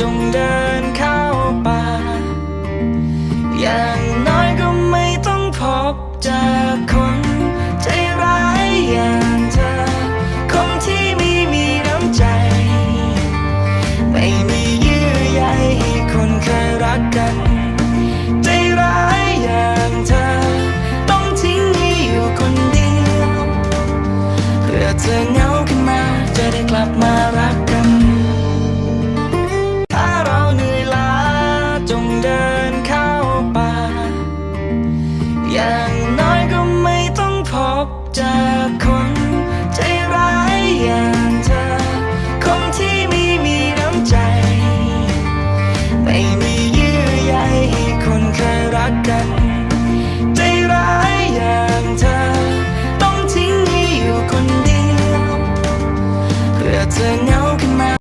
จงเดินเข้าป่า อย่างน้อยก็ไม่ต้องพบเจอคนใจร้ายอย่างเธอ คนที่ไม่มีน้ำใจ ไม่มียื้อใยคนเคยรักกัน ใจร้ายอย่างเธอ ต้องทิ้งให้อยู่คนเดียวเพื่อเธอ งเดินเข้าป่า อย่างน้อยก็ไม่ต้องพบเจอคนใจร้ายอย่างเธอ คนที่ไม่มีน้ำใจ ไม่มีเยื่อยให้คนเคยรักกัน ใจร้ายอย่างเธอ ต้องทิ้งให้อยู่คนเดียว เพื่อเงา